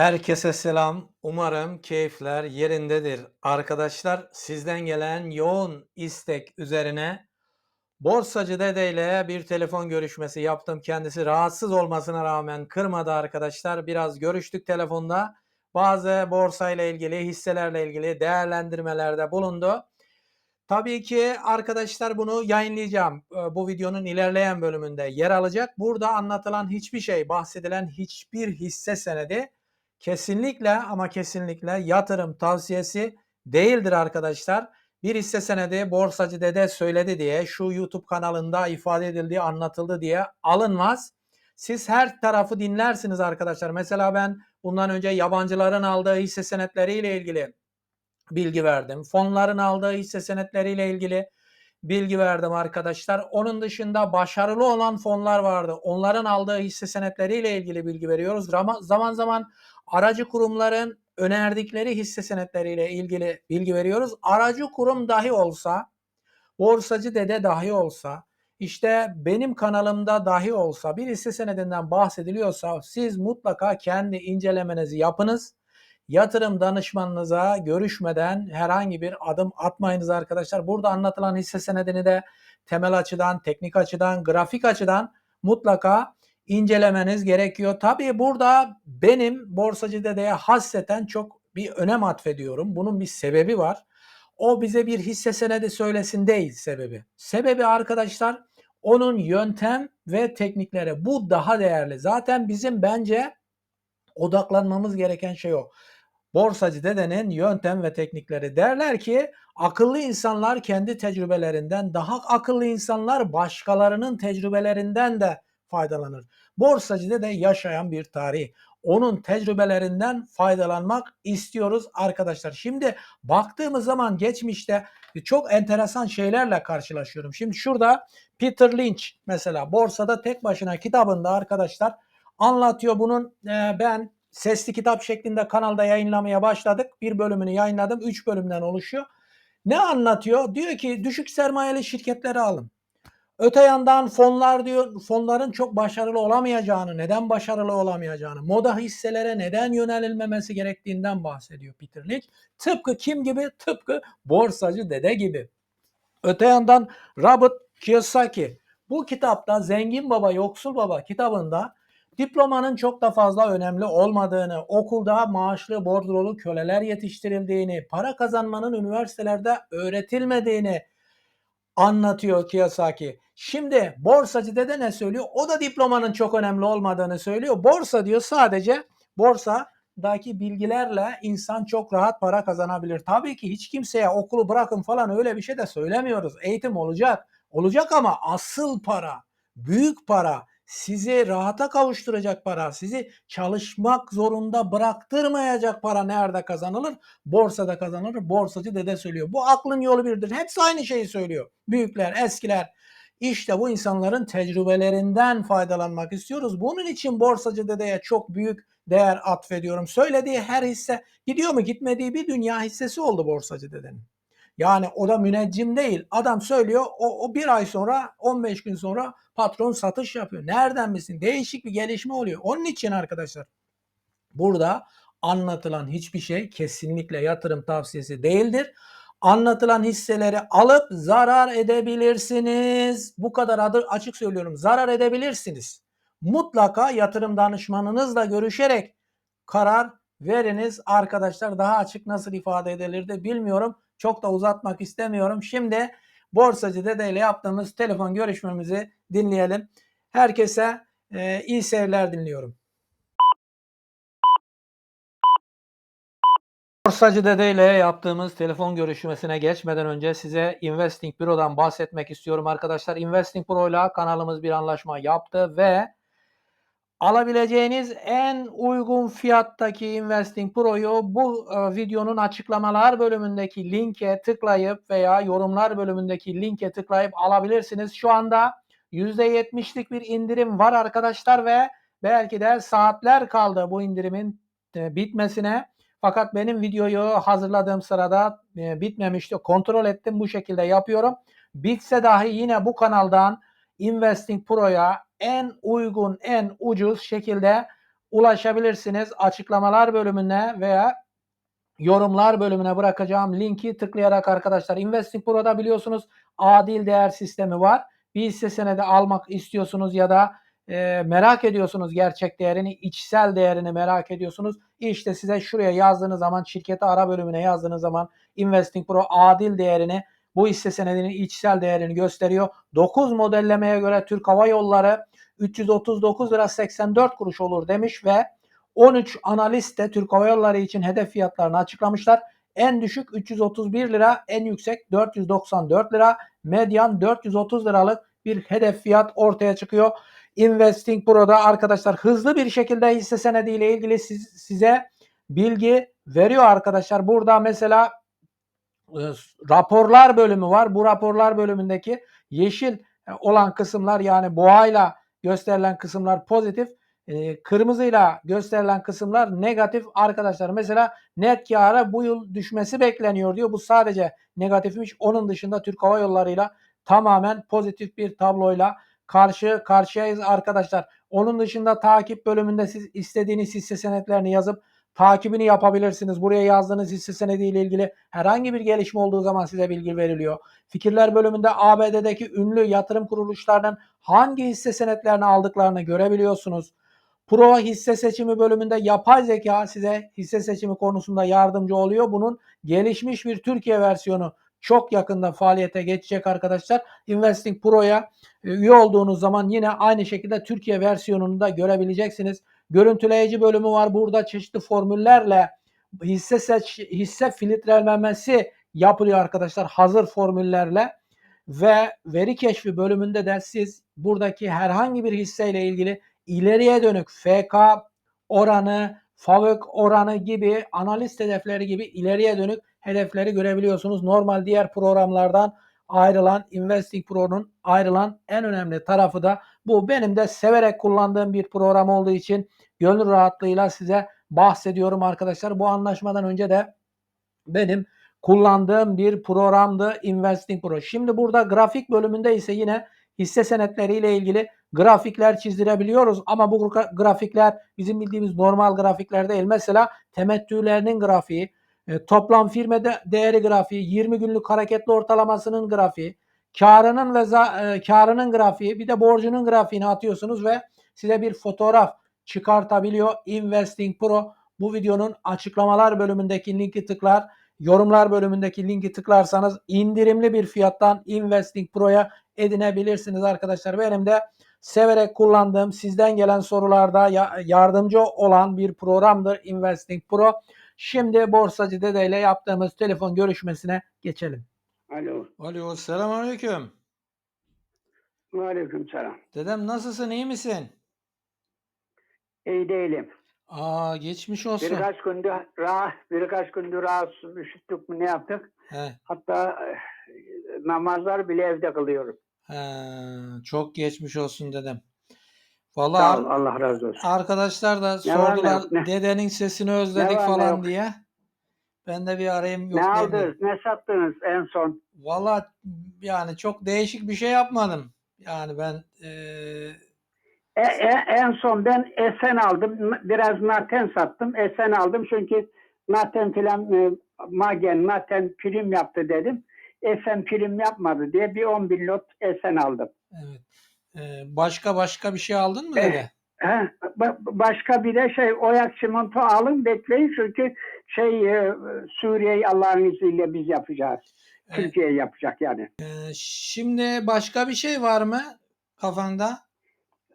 Herkese selam. Umarım keyifler yerindedir. Arkadaşlar sizden gelen yoğun istek üzerine Borsacı Dede ile bir telefon görüşmesi yaptım. Kendisi rahatsız olmasına rağmen kırmadı arkadaşlar. Biraz görüştük telefonda. Bazı borsa ile ilgili, hisselerle ilgili değerlendirmelerde bulundu. Tabii ki arkadaşlar bunu yayınlayacağım. Ee, Bu videonun ilerleyen bölümünde yer alacak. Burada anlatılan hiçbir şey, bahsedilen hiçbir hisse senedi kesinlikle ama kesinlikle yatırım tavsiyesi değildir arkadaşlar. Bir hisse senedi borsacı dede söyledi diye şu YouTube kanalında ifade edildiği anlatıldı diye alınmaz. Siz her tarafı dinlersiniz arkadaşlar. Mesela ben bundan önce yabancıların aldığı hisse senetleriyle ilgili bilgi verdim. Fonların aldığı hisse senetleriyle ilgili bilgi verdim arkadaşlar. Onun dışında başarılı olan fonlar vardı. Onların aldığı hisse senetleriyle ilgili bilgi veriyoruz. Zaman zaman aracı kurumların önerdikleri hisse senetleriyle ilgili bilgi veriyoruz. Aracı kurum dahi olsa, borsacı dede dahi olsa, işte benim kanalımda dahi olsa bir hisse senedinden bahsediliyorsa siz mutlaka kendi incelemenizi yapınız. Yatırım danışmanınıza görüşmeden herhangi bir adım atmayınız arkadaşlar. Burada anlatılan hisse senedini de temel açıdan, teknik açıdan, grafik açıdan mutlaka incelemeniz gerekiyor. Tabii burada benim borsacı dedeye hasreten çok bir önem atfediyorum. Bunun bir sebebi var. O bize bir hisse senedi söylesin değil sebebi. Sebebi arkadaşlar onun yöntem ve teknikleri. Bu daha değerli. Zaten bizim bence odaklanmamız gereken şey o. Borsacı dedenin yöntem ve teknikleri derler ki akıllı insanlar kendi tecrübelerinden daha akıllı insanlar başkalarının tecrübelerinden de faydalanır. Borsacı dede yaşayan bir tarih. Onun tecrübelerinden faydalanmak istiyoruz arkadaşlar. Şimdi baktığımız zaman geçmişte çok enteresan şeylerle karşılaşıyorum. Şimdi şurada Peter Lynch mesela borsada tek başına kitabında arkadaşlar anlatıyor bunun e, ben sesli kitap şeklinde kanalda yayınlamaya başladık. Bir bölümünü yayınladım. Üç bölümden oluşuyor. Ne anlatıyor? Diyor ki düşük sermayeli şirketleri alın. Öte yandan fonlar diyor fonların çok başarılı olamayacağını, neden başarılı olamayacağını, moda hisselere neden yönelilmemesi gerektiğinden bahsediyor Peter Lynch. Tıpkı kim gibi? Tıpkı borsacı dede gibi. Öte yandan Robert Kiyosaki bu kitapta Zengin Baba Yoksul Baba kitabında diplomanın çok da fazla önemli olmadığını, okulda maaşlı bordrolu köleler yetiştirildiğini, para kazanmanın üniversitelerde öğretilmediğini anlatıyor Kiyosaki. Şimdi borsacı dede ne söylüyor? O da diplomanın çok önemli olmadığını söylüyor. Borsa diyor sadece borsadaki bilgilerle insan çok rahat para kazanabilir. Tabii ki hiç kimseye okulu bırakın falan öyle bir şey de söylemiyoruz. Eğitim olacak. Olacak ama asıl para, büyük para, sizi rahata kavuşturacak para, sizi çalışmak zorunda bıraktırmayacak para nerede kazanılır? Borsada kazanılır. Borsacı dede söylüyor. Bu aklın yolu birdir. Hepsi aynı şeyi söylüyor. Büyükler, eskiler. İşte bu insanların tecrübelerinden faydalanmak istiyoruz. Bunun için borsacı dedeye çok büyük değer atfediyorum. Söylediği her hisse gidiyor mu gitmediği bir dünya hissesi oldu borsacı dedenin. Yani o da müneccim değil. Adam söylüyor o, o bir ay sonra 15 gün sonra patron satış yapıyor. Nereden bilsin? Değişik bir gelişme oluyor. Onun için arkadaşlar burada anlatılan hiçbir şey kesinlikle yatırım tavsiyesi değildir. Anlatılan hisseleri alıp zarar edebilirsiniz. Bu kadar adı açık söylüyorum. Zarar edebilirsiniz. Mutlaka yatırım danışmanınızla görüşerek karar veriniz arkadaşlar. Daha açık nasıl ifade edilirdi bilmiyorum. Çok da uzatmak istemiyorum. Şimdi borsacı dedeyle yaptığımız telefon görüşmemizi dinleyelim. Herkese e, iyi seyirler dinliyorum. Borsacı Dede ile yaptığımız telefon görüşmesine geçmeden önce size Investing Büro'dan bahsetmek istiyorum arkadaşlar. Investing Pro ile kanalımız bir anlaşma yaptı ve alabileceğiniz en uygun fiyattaki Investing Pro'yu bu e, videonun açıklamalar bölümündeki linke tıklayıp veya yorumlar bölümündeki linke tıklayıp alabilirsiniz. Şu anda %70'lik bir indirim var arkadaşlar ve belki de saatler kaldı bu indirimin e, bitmesine. Fakat benim videoyu hazırladığım sırada e, bitmemişti. Kontrol ettim bu şekilde yapıyorum. Bitse dahi yine bu kanaldan Investing Pro'ya en uygun, en ucuz şekilde ulaşabilirsiniz. Açıklamalar bölümüne veya yorumlar bölümüne bırakacağım linki tıklayarak arkadaşlar Investing Pro'da biliyorsunuz adil değer sistemi var. Bir hisse senedi almak istiyorsunuz ya da e, merak ediyorsunuz gerçek değerini, içsel değerini merak ediyorsunuz. İşte size şuraya yazdığınız zaman şirketi ara bölümüne yazdığınız zaman Investing Pro adil değerini bu hisse senedinin içsel değerini gösteriyor. 9 modellemeye göre Türk Hava Yolları 339 lira 84 kuruş olur demiş ve 13 analist de Türk Hava Yolları için hedef fiyatlarını açıklamışlar. En düşük 331 lira, en yüksek 494 lira, medyan 430 liralık bir hedef fiyat ortaya çıkıyor. Investing Pro'da arkadaşlar hızlı bir şekilde hisse senedi ile ilgili siz, size bilgi veriyor arkadaşlar. Burada mesela e, raporlar bölümü var. Bu raporlar bölümündeki yeşil e, olan kısımlar yani boğayla gösterilen kısımlar pozitif. E, kırmızıyla gösterilen kısımlar negatif arkadaşlar. Mesela net kâra bu yıl düşmesi bekleniyor diyor. Bu sadece negatifmiş. Onun dışında Türk Hava Yolları'yla tamamen pozitif bir tabloyla karşı karşıyayız arkadaşlar. Onun dışında takip bölümünde siz istediğiniz hisse senetlerini yazıp takibini yapabilirsiniz. Buraya yazdığınız hisse senedi ile ilgili herhangi bir gelişme olduğu zaman size bilgi veriliyor. Fikirler bölümünde ABD'deki ünlü yatırım kuruluşlarının hangi hisse senetlerini aldıklarını görebiliyorsunuz. Pro hisse seçimi bölümünde yapay zeka size hisse seçimi konusunda yardımcı oluyor. Bunun gelişmiş bir Türkiye versiyonu çok yakında faaliyete geçecek arkadaşlar. Investing Pro'ya e, üye olduğunuz zaman yine aynı şekilde Türkiye versiyonunu da görebileceksiniz. Görüntüleyici bölümü var. Burada çeşitli formüllerle hisse seç, hisse filtrelemesi yapılıyor arkadaşlar hazır formüllerle ve veri keşfi bölümünde de siz buradaki herhangi bir hisseyle ilgili ileriye dönük FK oranı, FAVÖK oranı gibi analiz hedefleri gibi ileriye dönük hedefleri görebiliyorsunuz. Normal diğer programlardan ayrılan Investing Pro'nun ayrılan en önemli tarafı da bu. Benim de severek kullandığım bir program olduğu için gönül rahatlığıyla size bahsediyorum arkadaşlar. Bu anlaşmadan önce de benim kullandığım bir programdı Investing Pro. Şimdi burada grafik bölümünde ise yine hisse senetleri ile ilgili grafikler çizdirebiliyoruz ama bu grafikler bizim bildiğimiz normal grafikler değil. Mesela temettülerinin grafiği, e, toplam firma de, değeri grafiği, 20 günlük hareketli ortalamasının grafiği, karının ve za, e, karının grafiği, bir de borcunun grafiğini atıyorsunuz ve size bir fotoğraf çıkartabiliyor Investing Pro. Bu videonun açıklamalar bölümündeki linki tıklar, yorumlar bölümündeki linki tıklarsanız indirimli bir fiyattan Investing Pro'ya edinebilirsiniz arkadaşlar. Benim de severek kullandığım, sizden gelen sorularda yardımcı olan bir programdır Investing Pro. Şimdi Borsacı Dede ile yaptığımız telefon görüşmesine geçelim. Alo. Alo, selam aleyküm. Aleyküm selam. Dedem nasılsın, iyi misin? İyi değilim. Aa, geçmiş olsun. Birkaç gündür rah, birkaç gündür rahatsız üşüttük mü ne yaptık? He, Hatta e, namazlar bile evde kılıyorum. he, çok geçmiş olsun dedem. Sağ Vallahi ol, Allah razı olsun. arkadaşlar da Ne var ne sordular yok, ne? dedenin sesini özledik Ne var ne falan yok? diye. Ben de bir arayayım yok ne aldınız, ne sattınız en son? Valla yani çok değişik bir şey yapmadım. Yani ben eee, E, e- en son ben Esen aldım. Biraz Naten sattım. Esen aldım çünkü Naten filan e, Magen, Naten prim yaptı dedim. Esen prim yapmadı diye bir 10 bin lot Esen aldım. evet. Eee, başka başka bir şey aldın mı Evet. He, ba- başka bir de şey Oyak Çimento alın bekleyin çünkü şey e, Suriye'yi Allah'ın izniyle biz yapacağız. Evet. Türkiye yapacak yani. Eee, şimdi başka bir şey var mı kafanda?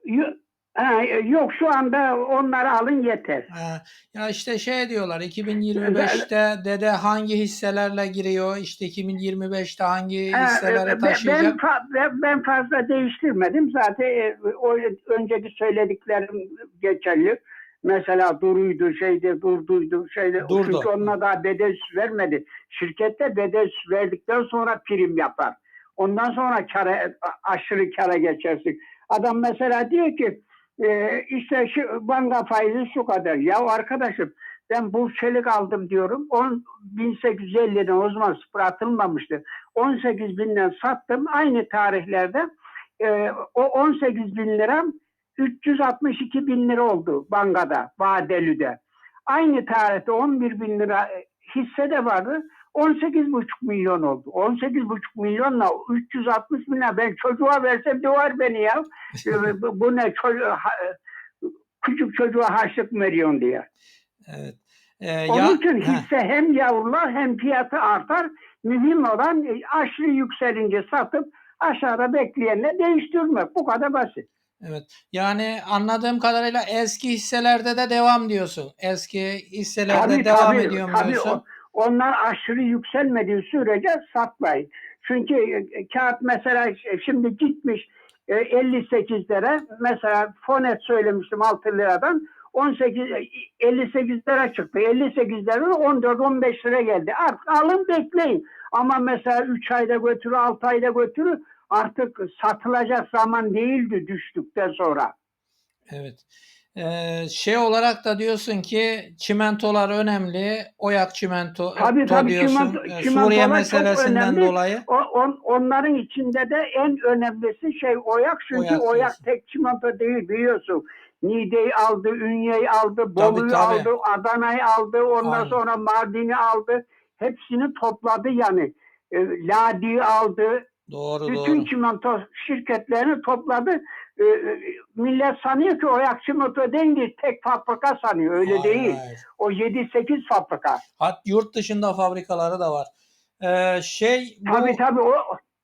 Yo- ha, yok şu anda onları alın yeter. Ha, ya işte şey diyorlar 2025'te dede hangi hisselerle giriyor? İşte 2025'te hangi Ha, hisselere taşıyacak? ben, fa- ben- ben fazla değiştirmedim. Zaten e, o önceki söylediklerim geçerli. Mesela duruydu, şeyde durduydu, şeyde. Durdu. Çünkü onunla daha bedel vermedi. Şirkette bedel verdikten sonra prim yapar. Ondan sonra kara, aşırı kara geçersin. Adam mesela diyor ki e, işte şu banka faizi şu kadar. Ya arkadaşım ben bu çelik aldım diyorum. 10 1850'den o zaman sıfır atılmamıştı. 18 binden sattım. Aynı tarihlerde e, o 18 bin lira 362 bin lira oldu bankada, vadeli'de. Aynı tarihte 11 bin lira hisse de vardı. 18,5 milyon oldu. 18,5 milyonla 360 bin lira ben çocuğa versem döver beni ya. E, bu, ne çocuğa, küçük çocuğa harçlık veriyorsun diye. Evet. Ee, Onun ya- için hisse hem yavrular hem fiyatı artar. Mühim olan e, aşırı yükselince satıp aşağıda bekleyenle değiştirmek. Bu kadar basit. evet. Yani anladığım kadarıyla eski hisselerde de devam diyorsun. Eski hisselerde Tabii, devam tabii, ediyorum tabii. diyorsun. O- onlar aşırı yükselmediği sürece satmayın. Çünkü e, kağıt mesela ş- şimdi gitmiş e, 58 lira. Mesela Fonet söylemiştim 6 liradan. 18 e, 58 lira çıktı. 58 lira 14-15 lira geldi. Artık alın bekleyin. Ama mesela 3 ayda götürü 6 ayda götürü artık satılacak zaman değildi düştükten sonra. Evet. Ee, şey olarak da diyorsun ki çimentolar önemli. Oyak çimento Tabii, to tabii, diyorsun. çimento- çimentolar Suriye meselesinden dolayı. O, on- onların içinde de en önemlisi şey Oyak çünkü Oyak Oyak, diyorsun. tek çimento değil biliyorsun. Niğde'yi aldı, Ünye'yi aldı, Bolu'yu tabii. aldı, Adana'yı aldı, ondan Aynen. sonra Mardin'i aldı. Hepsini topladı yani. E, Ladi'yi aldı. Doğru Bütün doğru. çimento şirketlerini topladı. E, e, millet sanıyor ki Oyak çimento değil, tek fabrika sanıyor. Öyle Hayır, değil. O 7-8 fabrika. Hat yurt dışında fabrikaları da var. Ee, şey bu Tabii tabii o.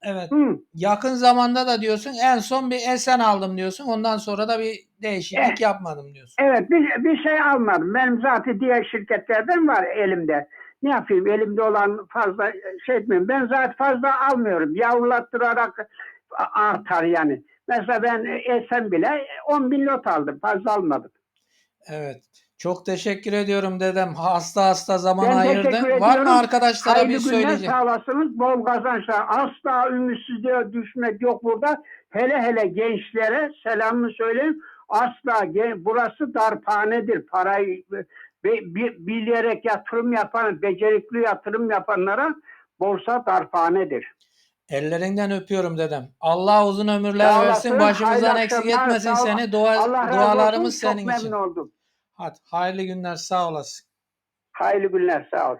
evet Hı. yakın zamanda da diyorsun en son bir Esen aldım diyorsun. Ondan sonra da bir değişiklik Evet. yapmadım diyorsun. Evet bir, bir şey almadım. Benim zaten diğer şirketlerden var elimde. Ne yapayım elimde olan fazla şey etmiyorum. Ben zaten fazla almıyorum. Yavrulattırarak a- artar yani. Mesela ben Esen bile 10 bin lot aldım. Fazla almadım. Evet. Çok teşekkür ediyorum dedem. Hasta hasta zaman Ben ayırdı. teşekkür Var mı arkadaşlara Hayırlı bir söyleyeceğim? sağlasınız. Bol kazançlar. Asla ümitsizliğe düşmek yok burada. Hele hele gençlere selamımı söyleyeyim. Asla burası darphanedir. Parayı bi- bilerek yatırım yapan, becerikli yatırım yapanlara borsa darphanedir. Ellerinden öpüyorum dedem. Allah uzun ömürler Sağ versin. olasın. Başımızdan Hayırlı eksik akşamlar. etmesin Sağ ol. seni. Dua, Allah razı dualarımız olsun. Çok senin için. memnun oldum. Hadi hayırlı günler sağ olasın. Hayırlı günler. Sağ ol.